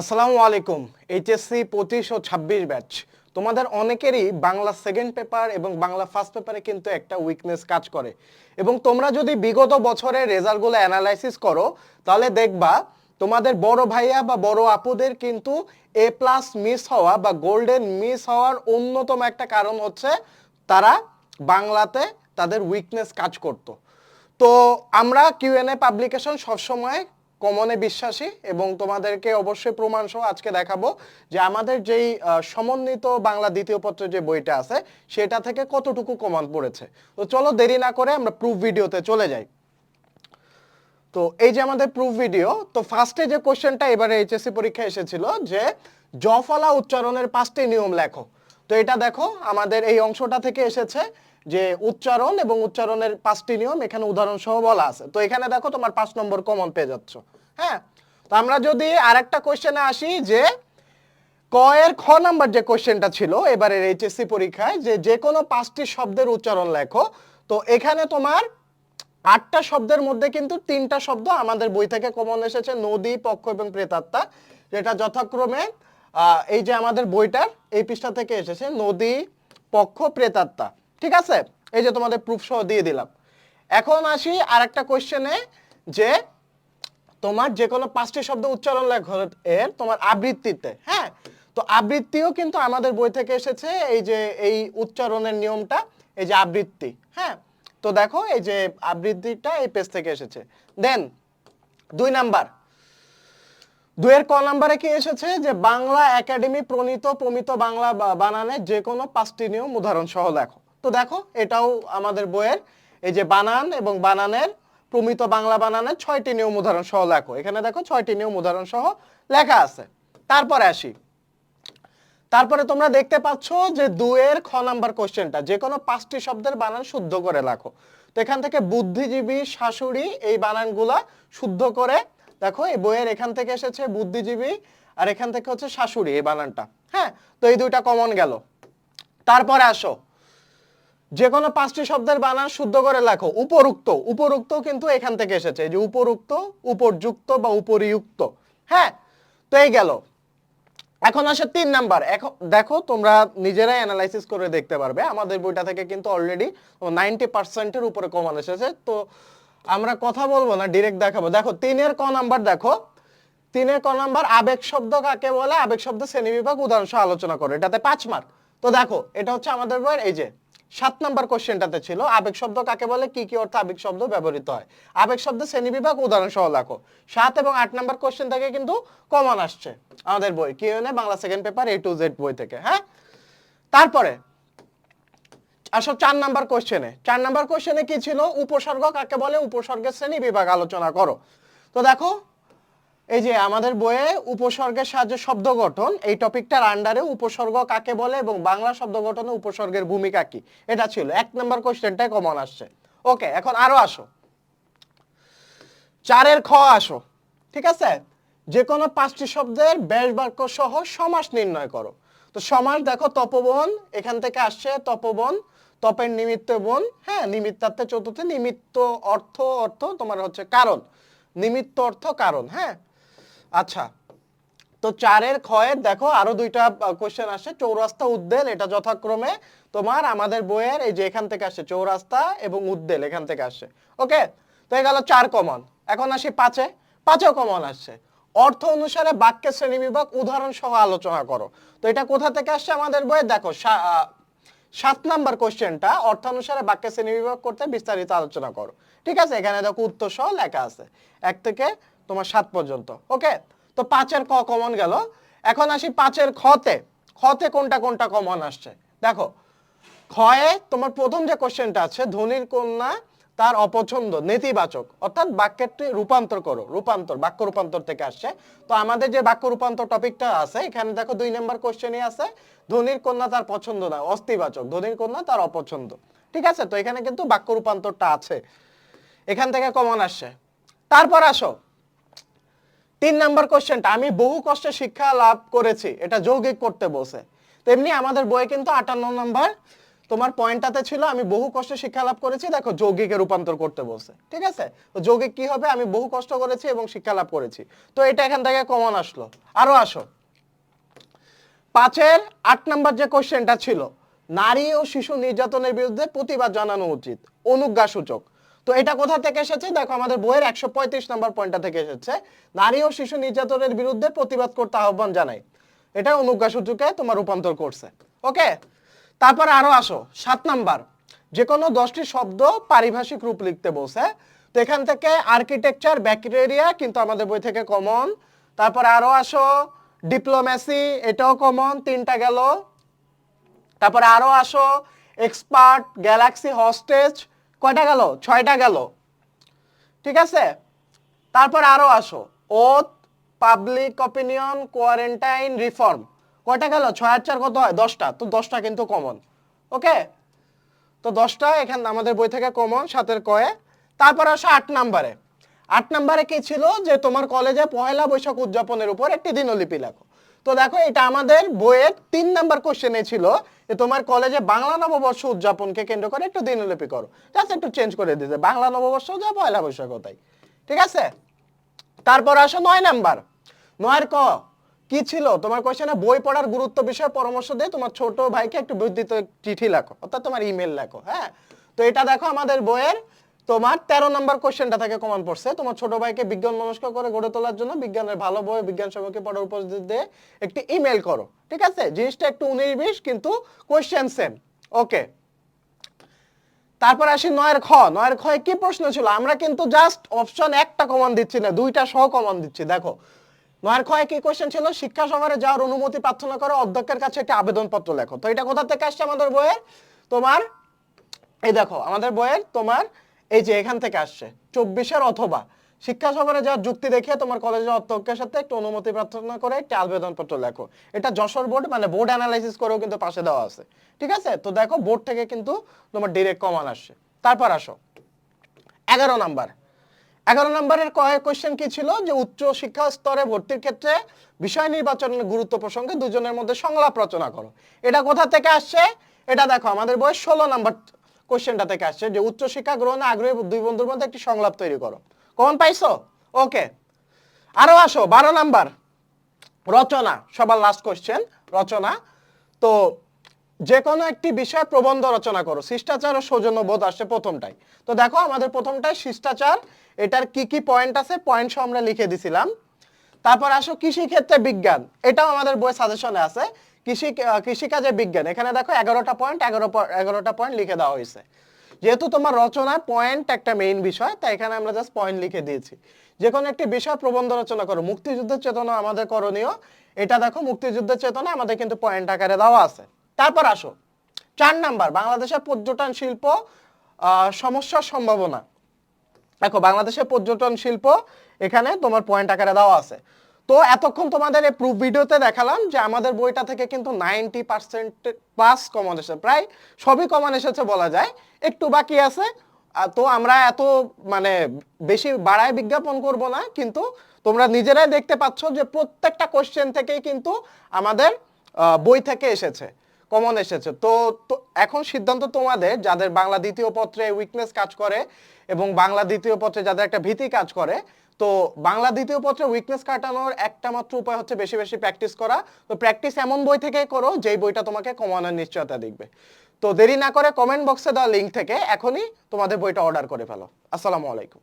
আসসালামু আলাইকুম, এইচএসসি পঁচিশ ও ছাব্বিশ ব্যাচ। তোমাদের অনেকেরই বাংলা সেকেন্ড পেপার এবং বাংলা ফার্স্ট পেপারে কিন্তু একটা উইকনেস কাজ করে। এবং তোমরা যদি বিগত বছরের রেজাল্টগুলো অ্যানালাইসিস করো, তাহলে দেখবা তোমাদের বড় ভাইয়া বা বড় আপুদের কিন্তু এ প্লাস মিস হওয়া বা গোল্ডেন মিস হওয়ার অন্যতম একটা কারণ হচ্ছে তারা বাংলাতে তাদের উইকনেস কাজ করতো। তো আমরা কিউএনএ পাবলিকেশন সবসময় কমনে বিশ্বাসী এবং তোমাদেরকে অবশ্যই প্রমাণ সহ আজকে দেখাবো যে আমাদের যেই সমন্বিত বাংলা দ্বিতীয় পত্রের যে বইটা আছে, সেটা থেকে কতটুকু কমন পড়েছে। তো চলো দেরি না করে আমরা প্রুফ ভিডিওতে চলে যাই। তো এই যে আমাদের প্রুফ ভিডিও তো ফার্স্টে যে কোশ্চেনটা এবারে এইচএসসি পরীক্ষায় এসেছিল যে, জফলা উচ্চারণের পাঁচটি নিয়ম লেখো। তো এটা দেখো, আমাদের এই অংশটা থেকে এসেছে যে উচ্চারণ এবং উচ্চারণের পাঁচটি নিয়ম এখানে উদাহরণ সহ বলা আছে। তো এখানে দেখো তোমার পাঁচ নম্বর কমন পেয়ে যাচ্ছ। হ্যাঁ? তো আমরা যদি আরেকটা কোয়েশ্চেনে আসি যে ক এর খ নাম্বার যে কোশ্চেনটা ছিল, এবারের এইচএসসি পরীক্ষায় যে যে কোনো পাঁচটি শব্দের উচ্চারণ লেখো, তো এখানে তোমার আটটা শব্দের মধ্যে কিন্তু তিনটা শব্দ আমাদের বই থেকে কমন এসেছে, নদী, পক্ষ এবং প্রেতাত্মা, যেটা যথাক্রমে এই যে আমাদের বইটার এই পৃষ্ঠা থেকে এসেছে, নদী, পক্ষ, প্রেতাত্মা। ঠিক আছে? এই যে তোমাদের প্রুফ সহ দিয়ে দিলাম। এখন আসি আর একটা কোয়েশ্চেনে যে তোমার যে কোনো পাঁচটি শব্দ উচ্চারণ লেখো এর তোমার আবৃত্তিতে হ্যাঁ? তো আবৃত্তিও কিন্তু আমাদের বই থেকে এসেছে, এই যে, এই উচ্চারণের নিয়মটা, এই যে আবৃত্তি হ্যাঁ? তো দেখো, এই যে আবৃত্তিটা এই পেজ থেকে এসেছে। দেন দুই নাম্বার। দুয়ের ক নাম্বারে কি এসেছে? যে বাংলা একাডেমি প্রণীত প্রমিত বাংলা বানানে যে কোনো পাঁচটি নিয়ম উদাহরণ সহ লেখো। তো দেখো, এটাও আমাদের বইয়ের, এই যে বানান এবং বানানের, প্রমিত বাংলা বানানের ছয়টি নিয়ম উদাহরণ সহ লেখো। এখানে দেখো ছয়টি নিয়ম উদাহরণ সহ লেখা আছে। তারপরে আসি। তারপরে তোমরা দেখতে পাচ্ছ যে দুয়ের খ নাম্বার কোশ্চেনটা, যে কোনো পাঁচটি শব্দের বানান শুদ্ধ করে লেখো। তো এখান থেকে বুদ্ধিজীবী শাশুড়ি এই বানানগুলা শুদ্ধ করে, দেখো, এই বইয়ের এখান থেকে এসেছে বুদ্ধিজীবী আর এখান থেকে হচ্ছে শাশুড়ি এই বানানটা। হ্যাঁ তো এই দুইটা কমন গেল। তারপরে আসো। যে কোনো পাঁচটি শব্দের বানান শুদ্ধ করে লেখো। উপরুক্ত উপরুক্ত কিন্তু এখান থেকে এসেছে। যে উপরুক্ত, উপরযুক্ত বা উপরিযুক্ত হ্যাঁ তো এই গেল। এখন আসে তিন নাম্বার। এখন দেখো, তোমরা নিজেরাই অ্যানালাইসিস করে দেখতে পারবে। আমাদের বইটা থেকে কিন্তু অলরেডি নাইনটি পার্সেন্টের উপরে কমান এসেছে। তো আমরা কথা বলব না ডিরেক্ট দেখাবো। দেখো, তিনের ক নাম্বার দেখো। তিনের ক নাম্বার, আবেগ শব্দ কাকে বলে? আবেগ শব্দ শ্রেণীবিভাগ উদাহরণ আলোচনা করো। এটাতে পাঁচ মার্ক তো দেখো, এটা হচ্ছে আমাদের বইয়ের, এই যে সাত নাম্বার কোশ্চেনটাতে ছিল, আবেগ শব্দ কাকে বলে? কি কি অর্থে আবেগ শব্দ ব্যবহৃত হয়? আবেগ শব্দ শ্রেণীবিভাগ উদাহরণ সহ লেখো। সাত এবং আট নাম্বার কোশ্চেন থেকে কিন্তু কমন আসছে আমাদের বই কি Bangla second paper A to Z বই থেকে হ্যাঁ? তারপরে, আসো চার নাম্বার কোশ্চেনে। চার নাম্বার কোশ্চেনে কি ছিল? উপসর্গ কাকে বলে? উপসর্গের শ্রেণি বিভাগ আলোচনা করো। তো দেখো এই যে আমাদের বইয়ে উপসর্গের সাহায্যে শব্দ গঠন, এই টপিকটার আন্ডারে উপসর্গ কাকে বলে এবং বাংলা শব্দ গঠনে উপসর্গের ভূমিকা কি? এটা ছিল। এক নাম্বার কোশ্চেনটাই কমন আসছে। ওকে এখন আরও আসো। চারের খ আসো। ঠিক আছে? যে কোনো পাঁচটি শব্দের ব্যাস বাক্য সহ সমাস নির্ণয় করো। তো সমাস দেখো, তপবন, এখান থেকে আসছে তপবন, তপের নিমিত্ত বন হ্যাঁ নিমিত্তার্থে চতুর্থে নিমিত্ত অর্থ অর্থ তোমার হচ্ছে কারণ। নিমিত্ত অর্থ কারণ হ্যাঁ? আচ্ছা তো চারের ক্ষয়ের দেখো আরও দুইটা কোশ্চেন আসছে চৌরাস্তা উদ্দেল, এটা যথাক্রমে তোমার আমাদের বইয়ের এই যে এখান থেকে আসছে চৌরাস্তা এবং উদ্দেল এখান থেকে আসছে ওকে তো এই গেল চার কমন এখন আসি পাঁচে। পাঁচেও কমন আসছে। অর্থ অনুসারে বাক্যের শ্রেণীবিভাগ, উদাহরণ সহ আলোচনা করো। তো এটা কোথা থেকে আসছে আমাদের বইয়ে? দেখো সাত নাম্বার কোশ্চেনটা অর্থানুসারে বাক্যের শ্রেণীবিভাগ করতে বিস্তারিত আলোচনা করো। ঠিক আছে? এখানে দেখো উত্তর সহ লেখা আছে। এক থেকে তোমার সাত পর্যন্ত ওকে তো পাঁচের ক কমন গেল। এখন আসি পাঁচের খতে। খতে কোনটা কোনটা কমন আসছে? দেখো, ক্ষয়ে তোমার প্রথম যে কোশ্চেনটা আছে ধনির কন্যা তার অপছন্দ, নেতিবাচক, অর্থাৎ বাক্যটি রূপান্তর করো, রূপান্তর, বাক্য রূপান্তর থেকে আসছে। তো আমাদের যে বাক্য রূপান্তর টপিকটা আছে, এখানে দেখো দুই নম্বর কোশ্চেনই আছে ধনির কন্যা তার পছন্দ না, অস্তিবাচক ধনির কন্যা তার অপছন্দ। ঠিক আছে? তো এখানে কিন্তু বাক্য রূপান্তরটা আছে। এখান থেকে কমন আসছে। তারপর আসো তিন নাম্বার কোশ্চেনটা, আমি বহু কষ্টে শিক্ষা লাভ করেছি, এটা যৌগিক করতে বসে তেমনি আমাদের বইয়ে কিন্তু আটান্ন নাম্বার, তোমার পয়েন্টটাতে ছিল, আমি বহু কষ্টে শিক্ষা লাভ করেছি, দেখো যৌগিকে রূপান্তর করতে বলছে, ঠিক আছে? তো যৌগিক কি হবে? আমি বহু কষ্ট করেছি এবং শিক্ষা লাভ করেছি। তো এটা এখান থেকে কমন আসলো। আরও আসো। পাঁচের আট নাম্বার যে কোশ্চেনটা ছিল, নারী ও শিশু নির্যাতনের বিরুদ্ধে প্রতিবাদ জানানো উচিত অনুজ্ঞা সূচক তো এটা কোথা থেকে এসেছে? দেখো, আমাদের বইয়ের একশো পঁয়ত্রিশ নাম্বার পয়েন্টটা থেকে এসেছে। নারী ও শিশু নির্যাতনের বিরুদ্ধে প্রতিবাদ করতে আহ্বান জানাই। এটা অনুজ্ঞা সূচকে তোমার রূপান্তর করছে। ওকে? তারপর আরও আসো। সাত নাম্বার। যে কোনো দশটি শব্দ পারিভাষিক রূপ লিখতে বলছে। তো এখান থেকে আর্কিটেকচার ব্যাকটেরিয়া কিন্তু আমাদের বই থেকে কমন তারপর আরও আসো। ডিপ্লোম্যাসি এটাও কমন তিনটা গেল। তারপরে আরও আসো। এক্সপার্ট গ্যালাক্সি হস্টেজ কয়টা গেল? ছয়টা গেল। ঠিক আছে? তারপর আরও আসো। Oath public opinion quarantine reform কয়টা গেল? ছয় আর চার কত হয়? দশটা। তো দশটা কিন্তু কমন ওকে তো দশটা এখানে আমাদের বই থেকে কমন সাতের কয়ে। তারপর আসো আট নাম্বারে। আট নাম্বারে কি ছিল? যে তোমার কলেজে পহেলা বৈশাখ উদযাপনের উপর একটি দিনলিপি লেখো। তো দেখো, এটা আমাদের বইয়ের তিন নাম্বার কোশ্চেনে ছিল যে তোমার কলেজে বাংলা নববর্ষ উদযাপনকে কেন্দ্র করে একটু দিনলিপি করো। জাস্ট একটু চেঞ্জ করে দিতে। বাংলা নববর্ষ যা পয়লা বৈশাখ তাই ঠিক আছে? তারপর আসো নয় নাম্বার। নয়ের ক, কি ছিল? তোমার কোশ্চেনে বই পড়ার গুরুত্ব বিষয়ে পরামর্শ দিয়ে তোমার ছোট ভাইকে একটু বুদ্ধিত চিঠি লেখো, অর্থাৎ তোমার ইমেল লেখো হ্যাঁ? তো এটা দেখো আমাদের বইয়ের তোমার তেরো নম্বর কোশ্চেনটা থেকে কমান পড়ছে। তোমার ছোট ভাইকে বিজ্ঞান মনস্ক করে গড়ে তোলার জন্য বিজ্ঞানের ভালো বই, বিজ্ঞান সম্পর্কে পড়ার উপদেশ দিয়ে একটি ইমেল করো, ঠিক আছে? জিনিসটা একটু উনিশ বিশ কিন্তু কোশ্চেন সেম ওকে তারপর আসি নয়ের খ। নয়ের খয়ে কি প্রশ্ন ছিল? আমরা কিন্তু জাস্ট অপশন একটা কমান দিচ্ছি না, দুইটা সহ কমান দিচ্ছি, দেখো। নয়ের খয়ে কি কোশ্চেন ছিল? শিক্ষা সফরে যাওয়ার অনুমতি প্রার্থনা করে, অধ্যক্ষের কাছে একটি আবেদনপত্র লেখো। তো এটা কোথা থেকে আসছে আমাদের বইয়ের? তোমার, এই দেখো, আমাদের বইয়ের তোমার এই যে এখান থেকে আসছে। চব্বিশের অথবা। শিক্ষা সফরে যাওয়ার যুক্তি দেখে তোমার কলেজের অধ্যক্ষের সাথে একটু অনুমতি প্রার্থনা করে একটি আবেদনপত্র লেখো। এটা যশোর বোর্ড মানে বোর্ড অ্যানালাইসিস করেও কিন্তু পাশে দেওয়া আছে। ঠিক আছে? তো দেখো, বোর্ড থেকে কিন্তু তোমার ডিরেক্ট কমান আসছে। তারপর আসো। এগারো নাম্বার। এগারো নম্বরের কয়েক কোয়েশ্চেন কি ছিল? যে উচ্চ শিক্ষা স্তরে ভর্তির ক্ষেত্রে বিষয় নির্বাচনের গুরুত্ব প্রসঙ্গে দুজনের মধ্যে সংলাপ রচনা করো। এটা কোথা থেকে আসছে? এটা দেখো, আমাদের বয়স ষোলো নাম্বার কোশ্চেনটা থেকে আসছে যে উচ্চ শিক্ষা গ্রহণে আগ্রহী দুই বন্ধুর মধ্যে একটি সংলাপ তৈরি করো। কমন পাইছো? ওকে। আরও আসো, বারো নাম্বার। রচনা, সবার লাস্ট কোশ্চেন রচনা। তো যে কোনো একটি বিষয়ে প্রবন্ধ রচনা করো, শিষ্টাচার ও সৌজন্য বোধ আসছে প্রথমটাই। তো দেখো, আমাদের প্রথমটাই শিষ্টাচার, এটার কি কি পয়েন্ট আছে পয়েন্ট সহ আমরা লিখে দিছিলাম। তারপর আসো কৃষি ক্ষেত্রে বিজ্ঞান, এটাও আমাদের বই সাজেশনে আছে। কৃষি কৃষিকাজে বিজ্ঞান। এখানে দেখো এগারোটা পয়েন্ট এগারো এগারোটা পয়েন্ট লিখে দেওয়া হয়েছে। যেহেতু তোমার রচনায় পয়েন্ট একটা মেইন বিষয়, তাই এখানে আমরা জাস্ট পয়েন্ট লিখে দিয়েছি। যে কোনো একটি বিষয় প্রবন্ধ রচনা করো। মুক্তিযুদ্ধের চেতনা আমাদের করণীয়। এটা দেখো মুক্তিযুদ্ধের চেতনা আমাদের কিন্তু পয়েন্ট আকারে দেওয়া আছে। তারপর আসো। চার নাম্বার, বাংলাদেশের পর্যটন শিল্প সমস্যার সম্ভাবনা। দেখো, বাংলাদেশের পর্যটন শিল্প, এখানে তোমার পয়েন্ট আকারে দেওয়া আছে। তো এতক্ষণ তোমাদের এই প্রুফ ভিডিওতে দেখালাম যে আমাদের বইটা থেকে কিন্তু নাইনটি পার্সেন্ট প্লাস কমন এসেছে। প্রায় সবই কমন এসেছে বলা যায়। একটু বাকি আছে। তো আমরা এত মানে বেশি বাড়ায় বিজ্ঞাপন করব না, কিন্তু তোমরা নিজেরাই দেখতে পাচ্ছ যে প্রত্যেকটা কোশ্চেন থেকেই কিন্তু আমাদের বই থেকে এসেছে কমন এসেছে। তো তো এখন সিদ্ধান্ত তোমাদের যাদের বাংলা দ্বিতীয় পত্রে উইকনেস কাজ করে এবং বাংলা দ্বিতীয় পত্রে যাদের একটা ভীতি কাজ করে তো বাংলা দ্বিতীয় পত্রে উইকনেস কাটানোর একটা মাত্র উপায় হচ্ছে বেশি বেশি প্র্যাকটিস করা। তো প্র্যাকটিস এমন বই থেকে করো, যেই বইটা তোমাকে কমানোর নিশ্চয়তা দেখবে। তো দেরি না করে কমেন্ট বক্সে দেওয়া লিঙ্ক থেকে এখনই তোমাদের বইটা অর্ডার করে ফেলো। আসসালামু আলাইকুম।